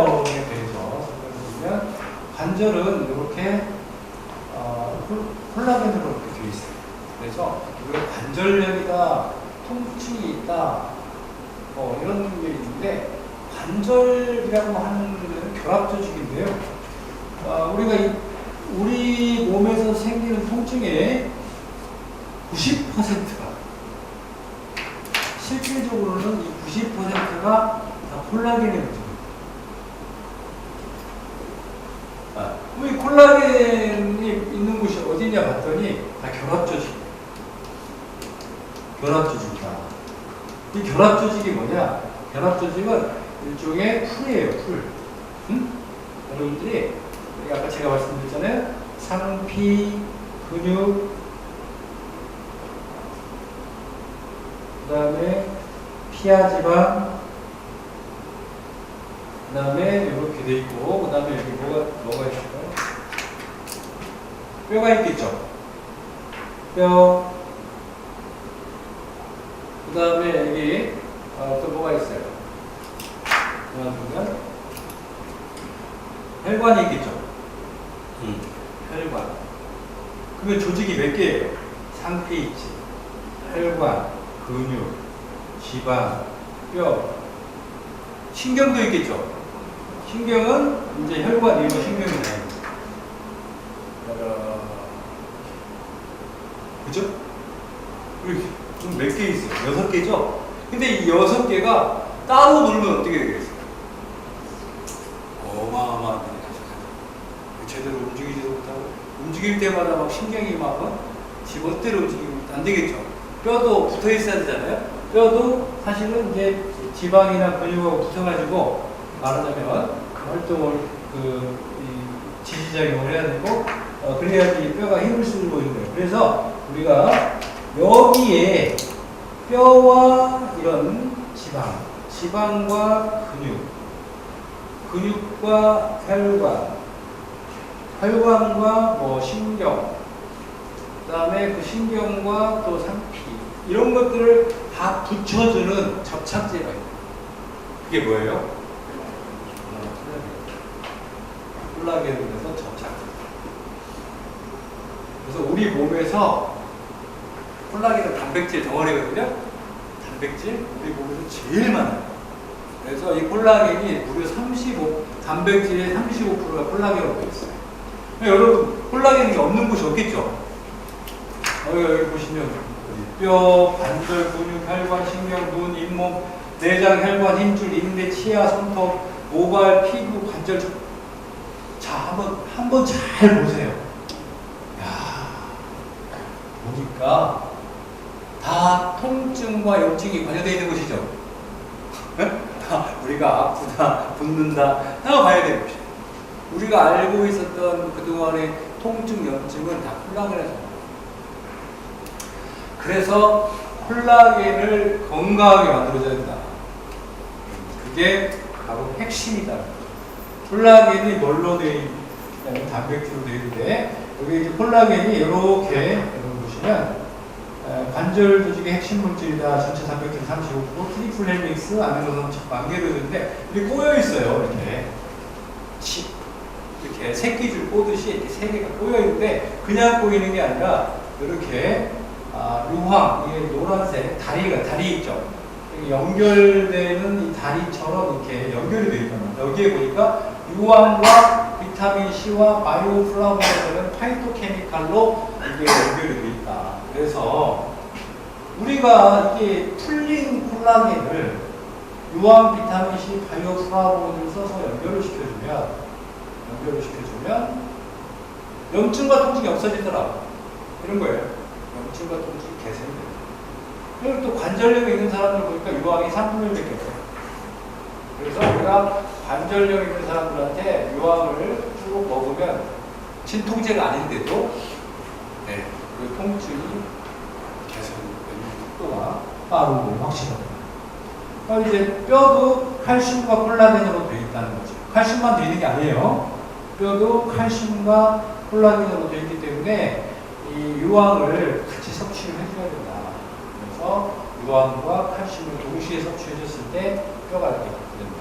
네, 관절염에 대해서 설명드리면 관절은 이렇게 어, 콜- 콜라겐으로 이렇게 되어 있어요. 그래서 우리가 관절염이다, 통증이 있다, 뭐 이런 게 있는데 관절이라고 하는 데는 결합 조직인데요. 아, 우리가 이, 우리 몸에서 생기는 통증의 90%가 실질적으로는 이 90%가 다 콜라겐의 문제입니다. 아, 이 콜라겐이 있는 곳이 어디냐 봤더니 다 결합 조직. 결합 조직이다. 이 결합 조직이 뭐냐? 결합 조직은 일종의 풀이에요, 풀. 응? 여러분들이 아까 제가 말씀드렸잖아요. 상피, 근육, 그 다음에 피하지방, 그 다음에 이렇게 돼 있고, 그 다음에 여기 뭐가, 뭐가 있을까요? 뼈가 있겠죠? 뼈, 그 다음에 여기 어, 또 뭐가 있어요? 보면 혈관이 있겠죠? 음. 혈관. 그러면 조직이 몇 개예요? 상피 있지, 혈관, 근육, 지방, 뼈, 신경도 있겠죠? 신경은 이제 혈관 이거 신경이네. 어, 그죠? 이렇게 좀 몇 개 있어요? 여섯 개죠? 근데 이 여섯 개가 따로 놀면 어떻게 되겠어요? 어마어마한 일이 가져가요. 제대로 움직이지도 못하고 움직일 때마다 막 신경이 막 어? 지멋대로 움직이면 안 되겠죠. 뼈도 붙어 있어야 되잖아요. 뼈도 사실은 이제 지방이나 근육하고 붙어가지고 말하자면 활동을 그이 지지작용을 해야 되고 어, 그래야지 뼈가 힘을 쓰고 있는 거예요. 그래서 우리가 여기에 뼈와 이런 지방, 지방과 근육, 근육과 혈관, 혈관과 뭐 신경, 그 다음에 그 신경과 또 상피, 이런 것들을 다 붙여주는 접착제가 있어요. 그게 뭐예요? 콜라겐에서 접착제. 그래서 우리 몸에서 콜라겐은 단백질 덩어리거든요. 단백질 우리 몸에서 제일 많아요. 그래서 이 콜라겐이 무려 35 단백질의 35%가 콜라겐으로 되어 있어요. 여러분 콜라겐이 없는 곳이 없겠죠. 여기, 여기 보시면 뼈, 관절, 근육, 혈관, 신경, 눈, 잇몸, 내장, 혈관, 힘줄, 인대, 치아, 손톱, 모발, 피부, 관절. 자, 한번 한번 잘 보세요. 야, 보니까 다 통증과 염증이 관여되어 있는 것이죠. 다 우리가 아프다, 붓는다, 다 봐야 되는 것이에요. 우리가 알고 있었던 그동안의 통증, 염증은 다 콜라겐에서. 그래서 콜라겐을 건강하게 만들어줘야 된다. 그게 바로 핵심이다. 콜라겐이 뭘로 되어 있냐면 단백질로 되어 있는데 여기 이제 콜라겐이 이렇게 여러분 보시면 에, 관절 조직의 핵심 물질이다. 전체 단백질 35%, 트리플 헬믹스, 아미노산 만개로 있는데 이렇게 꼬여 있어요. 이렇게 치, 이렇게 새끼줄 꼬듯이 이렇게 세 개가 꼬여 있는데 그냥 꼬이는 게 아니라 이렇게 아, 유황, 이게 노란색 다리가 다리 있죠. 연결되는 이 다리처럼 이렇게 연결이 되어 있단 말이에요. 여기에 보니까 유황과 비타민 C와 바이오 플라보노이드는 파이토케미칼로 이게 연결이 되어 있다. 그래서 우리가 이게 풀린 콜라겐을 유황, 비타민 C, 바이오 플라보노이드를 써서 연결을 시켜주면 연결을 시켜주면 염증과 통증이 없어지더라. 이런 거예요. 염증과 통증이 개선돼요. 그리고 또 관절염이 있는 사람들 보니까 유황이 3분의 1밖에 없어요. 그래서 우리가 관절염 있는 사람들한테 유황을 쭉 먹으면 진통제가 아닌데도 네, 그 통증이 속도가 빠르고 확실합니다. 그럼 이제 뼈도 칼슘과 콜라겐으로 되어 있다는 거죠. 칼슘만 되어 있는 게 아니에요. 뼈도 칼슘과 콜라겐으로 되어 있기 때문에 이 유황을 같이 섭취를 해줘야 된다. 그래서 유황과 칼슘을 동시에 섭취해줬을 때 뼈가 이렇게 됩니다.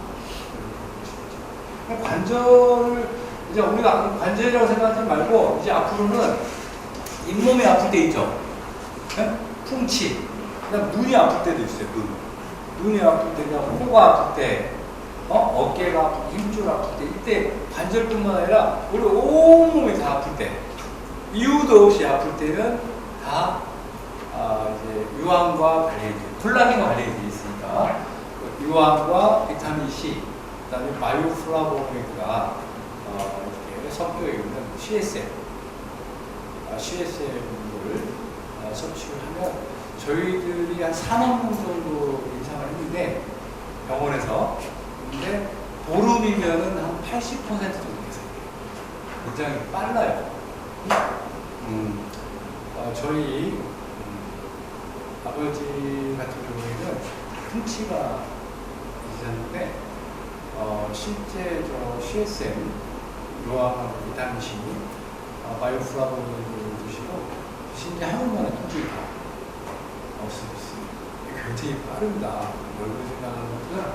관절을 이제 우리가 관절이라고 생각하지 말고 이제 앞으로는 잇몸이 아플 때 있죠. 네? 풍치. 그다음 눈이 아플 때도 있어요. 눈. 눈이 아플 때, 그냥 코가 아플 때, 어? 어깨가 아플 때, 힘줄 아플 때, 이때 관절뿐만 아니라 우리 온몸이 다 아플 때, 이유도 없이 아플 때는 다 아, 이제 유황과 관련이 콜라겐과 관련이 돼 있으니까 그 유황과 비타민 C, 그다음에 마이오플라보노이드가 어, 성격에 있는 CSM, 아, CSM을 어, 섭취를 하면 저희들이 한 4만 명 정도 임상을 했는데 병원에서 근데 보름이면은 한 80% 정도 개선돼요. 굉장히 빨라요. 음, 어, 저희 음, 아버지 같은 경우에는 풍치가 있었는데 어, 실제 저 CSM 요하고 비타민 C, 어, 바이오플라보노이드 드시고 심지어 만에 통증이 다 없어졌어요. 이게 굉장히 빠릅니다. 얼굴 생각하는 것보다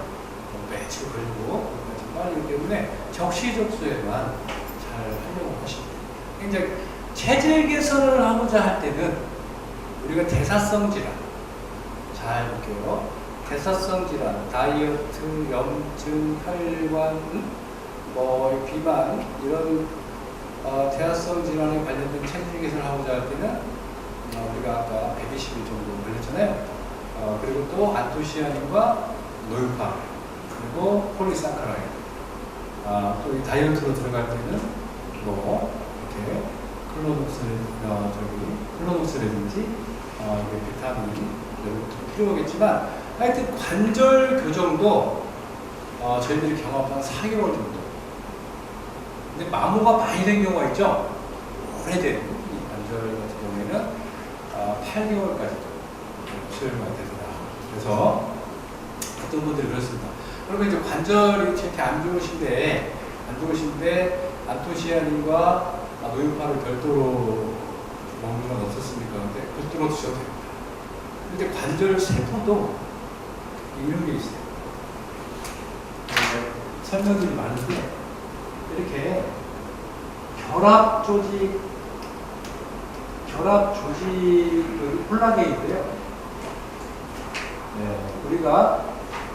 뭐 며칠 걸리고 그것까지 빠르기 때문에 적시적소에만 잘 활용을 돼요. 굉장히 체질 개선을 하고자 할 때는 우리가 대사성 질환 잘 볼게요. 대사성 질환, 다이어트, 염증, 혈관, 뭐 비만 이런 어, 대사성 질환에 관련된 체질 개선을 하고자 할 때는 어, 우리가 아까 120일 정도 걸렸잖아요. 어, 그리고 또 안토시아닌과 노유파 그리고 폴리사카라이드 아, 또이 다이어트로 들어갈 때는 뭐 이렇게 어, 저기 클로노스라든지 어, 비타민 이런 것도 필요하겠지만 하여튼 관절 교정도 어, 저희들이 경험한 4개월 정도. 근데 마모가 많이 된 경우가 있죠? 오래된 이 관절 같은 경우에는 어, 8개월까지도 수혈만 되더라 그래서 어떤 분들이 그렇습니다 그러면 이제 관절이 이렇게 안 좋으신데 안 좋으신데 안토시아닌과 아, 노유파를 별도로 먹는 건 어떻습니까? 근데 별도로 드셔도 됩니다. 근데 관절 세포도 이런 게 있어요. 네, 설명들이 많은데 이렇게 결합 조직, 결합 조직 그 콜라겐인데요. 네, 우리가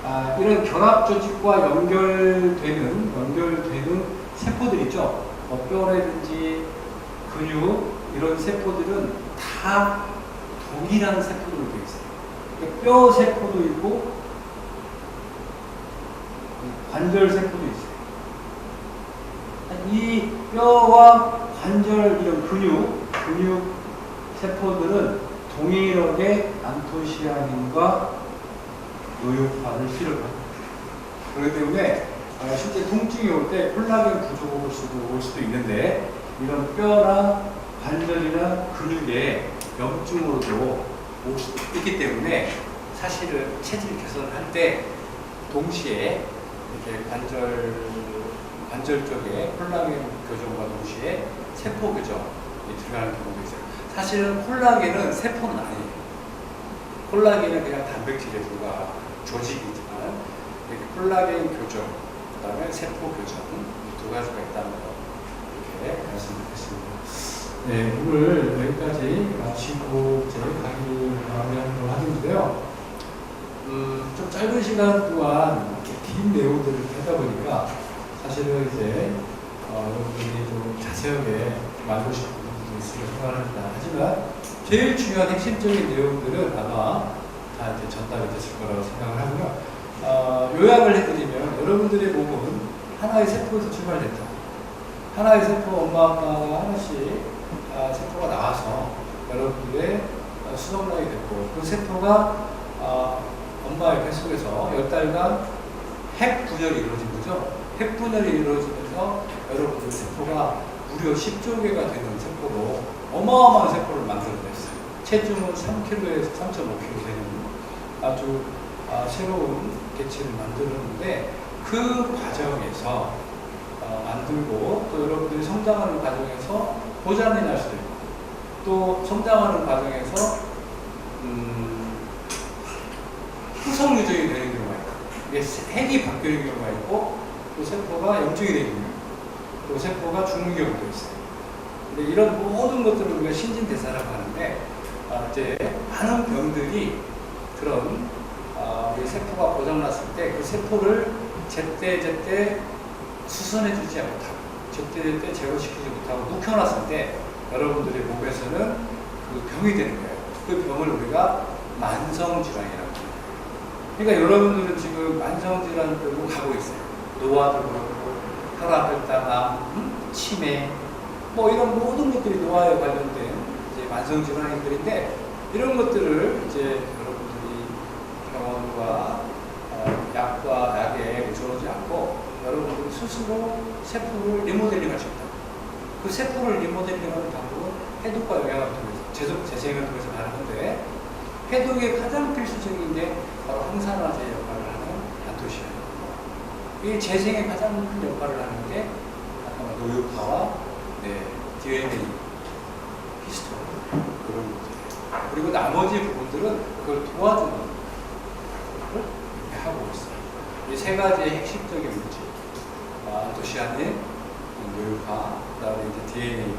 아, 이런 결합 조직과 연결되는 연결되는 세포들 있죠. 뭐 뼈라든지 근육 이런 세포들은 다 동일한 세포들로 되어 있어요. 그러니까 뼈 세포도 있고 관절 세포도 있어요. 이 뼈와 관절 이런 근육 근육 세포들은 동일하게 안토시아닌과 노유파를 실험합니다. 그렇기 때문에 아, 실제 통증이 올 때 콜라겐 부족을 수도 올 수도 있는데 이런 뼈나 관절이나 근육에 염증으로도 올 수도 있기 때문에 사실은 체질 개선을 할때 동시에 이렇게 관절 관절 쪽에 콜라겐 교정과 동시에 세포 교정이 들어가는 경우도 있어요. 사실은 콜라겐은 세포는 아니에요. 콜라겐은 그냥 단백질에 불과한 조직이지만 콜라겐 교정, 그 다음에 세포 교정 이두 가지가 있다는 거 이렇게 말씀드렸습니다. 네, 오늘 여기까지 마치고 제 강의를 마무리하는 걸 하는데요. 음, 좀 짧은 시간 동안 이렇게 긴 내용들을 하다 보니까 사실은 이제 어, 여러분들이 좀 자세하게 말고 싶은 생각을 합니다. 하지만 제일 중요한 핵심적인 내용들은 아마 다 이제 전달이 됐을 거라고 생각을 하고요. 어, 요약을 해드리면 여러분들의 몸은 하나의 세포에서 출발됐다. 하나의 세포 엄마 아빠가 하나씩 아, 세포가 나와서 여러분들의 어, 수정락이 됐고 그 세포가 아, 엄마의 뱃속에서 열 달간 핵 분열이 이루어진 거죠. 핵 분열이 이루어지면서 여러분들 세포가 무려 10조 개가 되는 세포로 어마어마한 세포를 만들어냈어요. 체중은 3kg에서 3.5kg 되는 아주 아, 새로운 개체를 만들었는데 그 과정에서 어, 만들고 또 여러분들이 성장하는 과정에서 고장이 날 수도 있고 또 성장하는 과정에서 음, 후성 유전이 되는 경우가 있고 핵이 바뀌는 경우가 있고 또 세포가 염증이 되거든요. 또 세포가 죽는 경우도 있어요. 근데 이런 모든 것들을 우리가 신진대사라고 하는데 아, 이제 많은 병들이 그런 아, 우리 세포가 고장났을 때 그 세포를 제때 제때 수선해주지 못하고 제때 제때 제거시키지 못하고 묵혀놨을 때 여러분들의 몸에서는 그 병이 되는 거예요. 그 병을 우리가 만성질환이라고 해요. 그러니까 여러분들은 지금 만성질환으로 가고 있어요. 노화도 그렇고 혈압혈당암, 음? 치매, 뭐 이런 모든 것들이 노화에 관련된 이제 만성 질환들인데 이런 것들을 이제 여러분들이 병원과 어, 약과 약에 의존하지 않고 여러분들이 스스로 세포를 리모델링 할 수 있다. 그 세포를 리모델링하는 방법은 해독과 영양을 통해서 재생, 재생을 통해서 가는 건데 해독의 가장 필수적인 게 바로 항산화제 역할을 하는 안토시아니고 이 재생에 가장 큰 역할을 하는 게 아까 노유파와 네, DNA, 히스토 그런 것들 그리고 나머지 부분들은 그걸 도와주는 역할을 하고 있어요. 이 세 가지의 핵심적인 물질 아, 안토시아닌, 노유파, 그다음에 이제 DNA,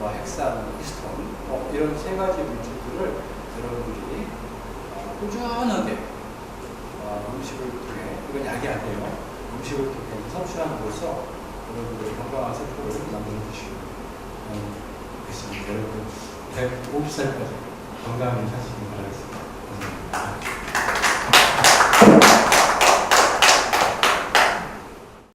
와 헥산, 히스톤 뭐 이런 세 가지 물질들을 여러분들이 어, 꾸준하게 어, 음식을 이건 약이 아니에요. 음식을 통해 섭취함으로써 여러분들의 건강한 세포를 만들어 주시고 음, 있습니다. 여러분 150살까지 건강히 사시길 바라겠습니다.